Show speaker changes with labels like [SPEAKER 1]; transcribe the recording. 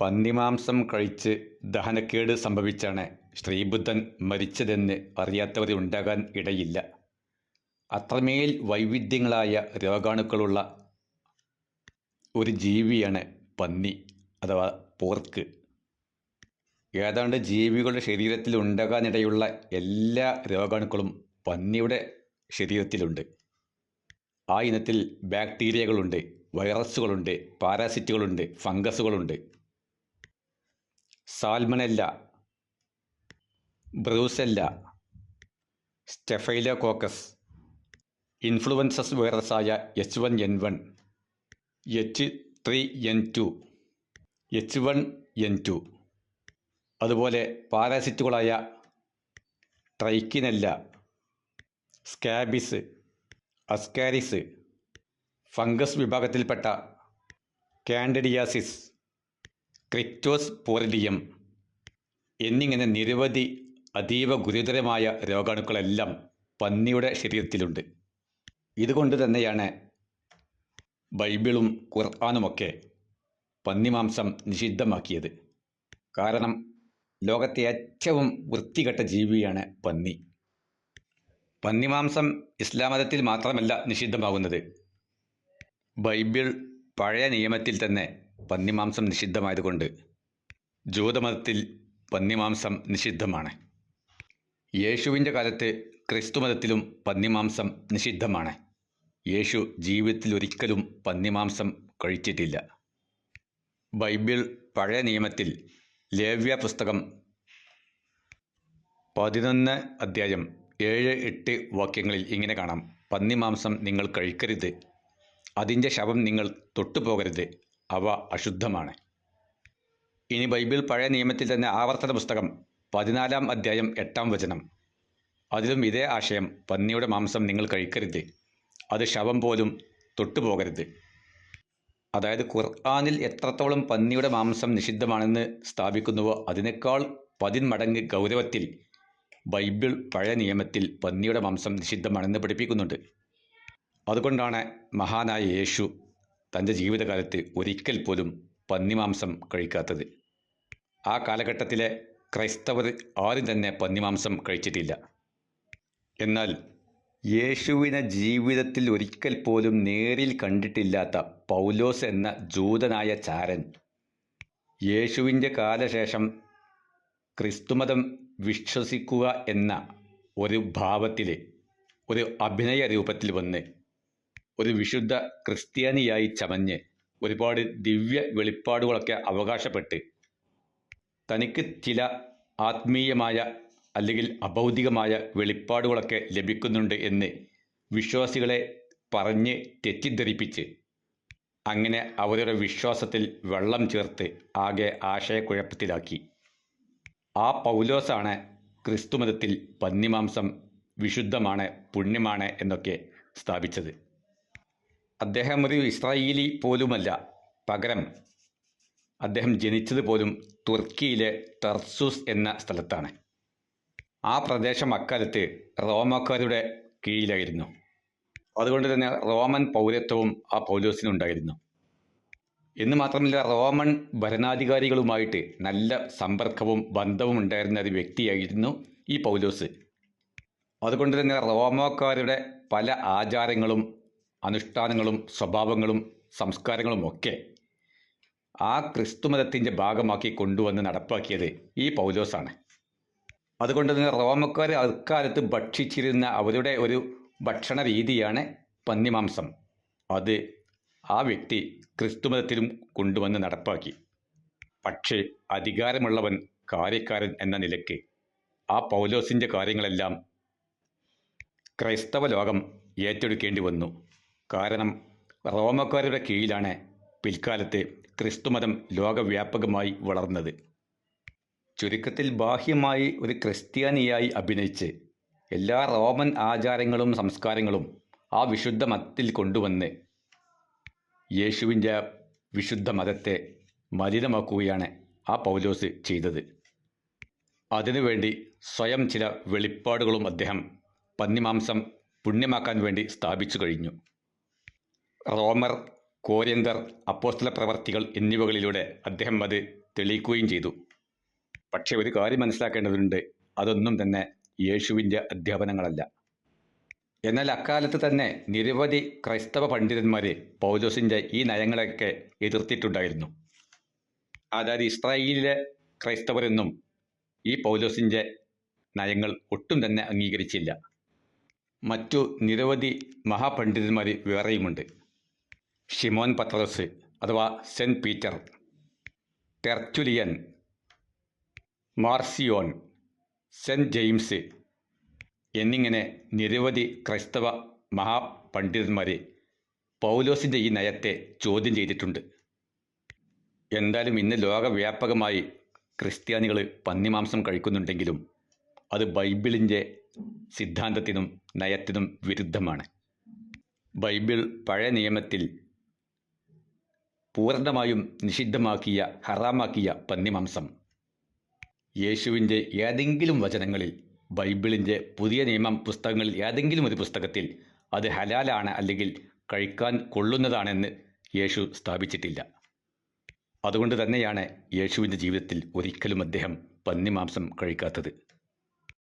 [SPEAKER 1] പന്നിമാംസം കഴിച്ച് ദഹനക്കേട് സംഭവിച്ചാണ് ശ്രീബുദ്ധൻ മരിച്ചതെന്ന് അറിയാത്തവരുണ്ടാകാൻ ഇടയില്ല. അത്രമേൽ വൈവിധ്യങ്ങളായ രോഗാണുക്കളുള്ള ഒരു ജീവിയാണ് പന്നി അഥവാ പോർക്ക്. ഏതാണ്ട് ജീവികളുടെ ശരീരത്തിൽ ഉണ്ടാകാനിടയുള്ള എല്ലാ രോഗാണുക്കളും പന്നിയുടെ ശരീരത്തിലുണ്ട്. ആ ഇനത്തിൽ ബാക്ടീരിയകളുണ്ട്, വൈറസുകളുണ്ട്, പാരാസിറ്റുകളുണ്ട് ഫംഗസുകളുണ്ട്. Salmonella, brucella, staphylococcus influenzas വൈറസായ H one N one, H three N two, H one N two, അതുപോലെ പാരാസിറ്റുകളായ ട്രൈക്കിനെല്ല, സ്കാബിസ്, അസ്കാരിസ്, ഫംഗസ് വിഭാഗത്തിൽപ്പെട്ട കാൻഡിഡിയാസിസ്, ക്രിപ്റ്റോസ്പോറിഡിയം എന്നിങ്ങനെ നിരവധി അതീവ ഗുരുതരമായ രോഗാണുക്കളെല്ലാം പന്നിയുടെ ശരീരത്തിലുണ്ട്. ഇതുകൊണ്ട് തന്നെയാണ് ബൈബിളും ഖുർആാനുമൊക്കെ പന്നിമാംസം നിഷിദ്ധമാക്കിയത്. കാരണം ലോകത്തെ ഏറ്റവും വൃത്തികെട്ട ജീവിയാണ് പന്നി. പന്നിമാംസം ഇസ്ലാം മതത്തിൽ മാത്രമല്ല നിഷിദ്ധമാകുന്നത്. ബൈബിൾ പഴയ നിയമത്തിൽ തന്നെ പന്നിമാംസം നിഷിദ്ധമായതുകൊണ്ട് ജൂതമതത്തിൽ പന്നിമാംസം നിഷിദ്ധമാണ്. യേശുവിന്റെ കാലത്ത് ക്രിസ്തുമതത്തിലും പന്നിമാംസം നിഷിദ്ധമാണ്. യേശു ജീവിതത്തിൽ ഒരിക്കലും പന്നിമാംസം കഴിച്ചിട്ടില്ല. ബൈബിൾ പഴയ നിയമത്തിൽ ലേവ്യ പുസ്തകം പതിനൊന്ന് അധ്യായം ഏഴ് എട്ട് വാക്യങ്ങളിൽ ഇങ്ങനെ കാണാം. പന്നിമാംസം നിങ്ങൾ കഴിക്കരുത്. അതിന്റെ ശവം നിങ്ങൾ തൊട്ടുപോകരുത്. അവ അശുദ്ധമാണ്. ഇനി ബൈബിൾ പഴയ നിയമത്തിൽ തന്നെ ആവർത്തന പുസ്തകം പതിനാലാം അധ്യായം എട്ടാം വചനം. അതിലും ഇതേ ആശയം പന്നിയുടെ മാംസം നിങ്ങൾ കഴിക്കരുത്. അത് ശവം പോലും തൊട്ടുപോകരുത്. അതായത് ഖുർആാനിൽ എത്രത്തോളം പന്നിയുടെ മാംസം നിഷിദ്ധമാണെന്ന് സ്ഥാപിക്കുന്നുവോ അതിനേക്കാൾ പതിന്മടങ്ങ് ഗൗരവത്തിൽ ബൈബിൾ പഴയ നിയമത്തിൽ പന്നിയുടെ മാംസം നിഷിദ്ധമാണെന്ന് പഠിപ്പിക്കുന്നുണ്ട്. അതുകൊണ്ടാണ് മഹാനായ യേശു തന്റെ ജീവിതകാലത്ത് ഒരിക്കൽ പോലും പന്നിമാംസം കഴിക്കാത്തത്. ആ കാലഘട്ടത്തിലെ ക്രൈസ്തവർ ആരും തന്നെ പന്നിമാംസം കഴിച്ചിട്ടില്ല. എന്നാൽ യേശുവിനെ ജീവിതത്തിൽ ഒരിക്കൽ പോലും നേരിൽ കണ്ടിട്ടില്ലാത്ത പൗലോസ് എന്ന ജൂതനായ ചാരൻ യേശുവിന്റെ കാലശേഷം ക്രിസ്തുമതം വിശ്വസിക്കുക എന്ന ഒരു ഭാവത്തിൽ ഒരു അഭിനയ രൂപത്തിൽ വന്ന് ഒരു വിശുദ്ധ ക്രിസ്ത്യാനിയായി ചമഞ്ഞ് ഒരുപാട് ദിവ്യ വെളിപ്പാടുകളൊക്കെ അവകാശപ്പെട്ട് തനിക്ക് ചില ആത്മീയമായ അല്ലെങ്കിൽ അഭൗതികമായ വെളിപ്പാടുകളൊക്കെ ലഭിക്കുന്നുണ്ട് എന്ന് വിശ്വാസികളെ പറഞ്ഞ് തെറ്റിദ്ധരിപ്പിച്ച് അങ്ങനെ അവരുടെ വിശ്വാസത്തിൽ വെള്ളം ചേർത്ത് ആകെ ആശയക്കുഴപ്പത്തിലാക്കി. ആ പൗലോസാണ് ക്രിസ്തുമതത്തിൽ പന്നിമാംസം വിശുദ്ധമാണ്, പുണ്യമാണ് എന്നൊക്കെ സ്ഥാപിച്ചത്. അദ്ദേഹം ഒരു ഇസ്രായേലി പോലുമല്ല. പകരം അദ്ദേഹം ജനിച്ചത് പോലും തുർക്കിയിലെ തർസൂസ് എന്ന സ്ഥലത്താണ്. ആ പ്രദേശം അക്കാലത്ത് റോമക്കാരുടെ കീഴിലായിരുന്നു. അതുകൊണ്ട് തന്നെ റോമൻ പൗരത്വവും ആ പൗലോസിനുണ്ടായിരുന്നു. എന്ന് മാത്രമല്ല റോമൻ ഭരണാധികാരികളുമായിട്ട് നല്ല സമ്പർക്കവും ബന്ധവും ഉണ്ടായിരുന്ന ഒരു വ്യക്തിയായിരുന്നു ഈ പൗലോസ്. അതുകൊണ്ട് തന്നെ റോമക്കാരുടെ പല ആചാരങ്ങളും അനുഷ്ഠാനങ്ങളും സ്വഭാവങ്ങളും സംസ്കാരങ്ങളും ഒക്കെ ആ ക്രിസ്തുമതത്തിന്റെ ഭാഗമാക്കി കൊണ്ടുവന്ന് നടപ്പാക്കിയത് ഈ പൗലോസാണ്. അതുകൊണ്ട് തന്നെ റോമക്കാർ അക്കാലത്ത് ഭക്ഷിച്ചിരുന്ന അവരുടെ ഒരു ഭക്ഷണ രീതിയാണ് പന്നിമാംസം. അത് ആ വ്യക്തി ക്രിസ്തുമതത്തിലും കൊണ്ടുവന്ന് നടപ്പാക്കി. പക്ഷേ അധികാരമുള്ളവൻ കാര്യക്കാരൻ എന്ന നിലയ്ക്ക് ആ പൗലോസിന്റെ കാര്യങ്ങളെല്ലാം ക്രൈസ്തവ ലോകം ഏറ്റെടുക്കേണ്ടി വന്നു. കാരണം റോമക്കാരുടെ കീഴിലാണ് പിൽക്കാലത്ത് ക്രിസ്തുമതം ലോകവ്യാപകമായി വളർന്നത്. ചുരുക്കത്തിൽ ബാഹ്യമായി ഒരു ക്രിസ്ത്യാനിയായി അഭിനയിച്ച് എല്ലാ റോമൻ ആചാരങ്ങളും സംസ്കാരങ്ങളും ആ വിശുദ്ധ മതത്തിൽ കൊണ്ടുവന്ന് യേശുവിന്റെ വിശുദ്ധ മതത്തെ മലിനമാക്കുകയാണ് ആ പൗലോസ് ചെയ്തത്. അതിനുവേണ്ടി സ്വയം ചില വെളിപ്പാടുകളും അദ്ദേഹം പന്നിമാംസം പുണ്യമാക്കാൻ വേണ്ടി സ്ഥാപിച്ചു കഴിഞ്ഞു. റോമർ, കോരിന്തർ, അപ്പോസ്തലപ്രവർത്തികൾ എന്നിവകളിലൂടെ അദ്ദേഹം അത് തെളിയിക്കുകയും ചെയ്തു. പക്ഷേ ഒരു കാര്യം മനസ്സിലാക്കേണ്ടതുണ്ട്. അതൊന്നും തന്നെ യേശുവിന്റെ അധ്യാപനങ്ങളല്ല. എന്നാൽ അക്കാലത്ത് തന്നെ നിരവധി ക്രൈസ്തവ പണ്ഡിതന്മാർ പൗലോസിന്റെ ഈ നയങ്ങളെയൊക്കെ എതിർത്തിട്ടുണ്ടായിരുന്നു. അതായത് ഇസ്രായേലിലെ ക്രൈസ്തവരെന്നും ഈ പൗലോസിന്റെ നയങ്ങൾ ഒട്ടും തന്നെ അംഗീകരിച്ചില്ല. മറ്റു നിരവധി മഹാപണ്ഡിതന്മാർ വേറെയുമുണ്ട്. ഷിമോൻ പത്രസ് അഥവാ Saint Peter. Tertullian Marcion Saint James. എന്നിങ്ങനെ നിരവധി ക്രൈസ്തവ മഹാപണ്ഡിതന്മാർ പൗലോസിന്റെ ഈ നയത്തെ ചോദ്യം ചെയ്തിട്ടുണ്ട്. എന്തായാലും ഇന്ന് ലോകവ്യാപകമായി ക്രിസ്ത്യാനികൾ പന്നിമാംസം കഴിക്കുന്നുണ്ടെങ്കിലും അത് ബൈബിളിന്റെ സിദ്ധാന്തത്തിനും നയത്തിനും വിരുദ്ധമാണ്. ബൈബിൾ പഴയ നിയമത്തിൽ പൂർണമായും നിഷിദ്ധമാക്കിയ ഹറാമാക്കിയ പന്നിമാംസം. യേശുവിന്റെ ഏതെങ്കിലും വചനങ്ങളിൽ ബൈബിളിന്റെ പുതിയ നിയമം പുസ്തകങ്ങളിൽ ഏതെങ്കിലും ഒരു പുസ്തകത്തിൽ അത് ഹലാലാണ് അല്ലെങ്കിൽ കഴിക്കാൻ കൊള്ളുന്നതാണെന്ന് യേശു സ്ഥാപിച്ചിട്ടില്ല. അതുകൊണ്ട് തന്നെയാണ് യേശുവിന്റെ ജീവിതത്തിൽ ഒരിക്കലും അദ്ദേഹം പന്നിമാംസം കഴിക്കാത്തത്.